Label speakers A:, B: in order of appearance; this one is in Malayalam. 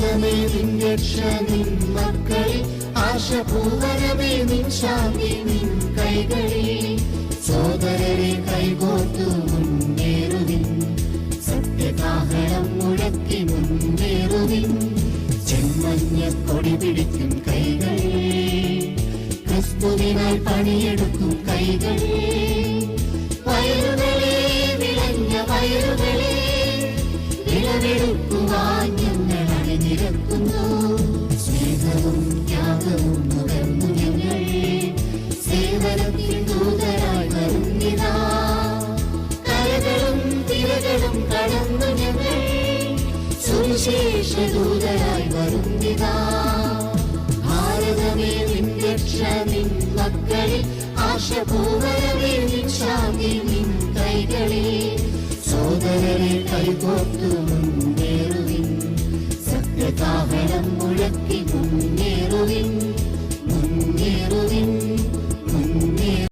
A: രക്ഷ നിൻ മക്കളിൽ ആശപൂവനമേ നിൻ ശാന്തി നിൻ കൈകളിൽ സോദരരെ കൈകോർത്തു മുന്നേറുവിൻ സത്യകാഹളം മുഴക്കി മുന്നേറുവിൻ ചെമ്മഞ്ഞ കൊടി പിടിക്കും കൈകൾ ക്രിസ്തുവിനാൽ പണിയെടുക്കും കൈകൾ വയറുകളെ വിളഞ്ഞ വയറുകളെ വിളവെടുക്കുവാൻ സേവനത്തിൽ ദൂതരായി വരുന്നിതാ. കരകളും തിരകളും കടന്നു ഞങ്ങൾ. സുവിശേഷ ദൂതരായി വരുന്നിതാ. ഭാരതമേ നിൻ രക്ഷ നിൻ മക്കളിൽ ആശപൂവനമേ നിൻ ശാന്തി നിൻ കൈകളിൽ. സോദരരെ കൈകോർത്തു മുന്നേറുവിൻ. സത്യകാഹളം മുഴക്കി മുന്നേറുവിൻ.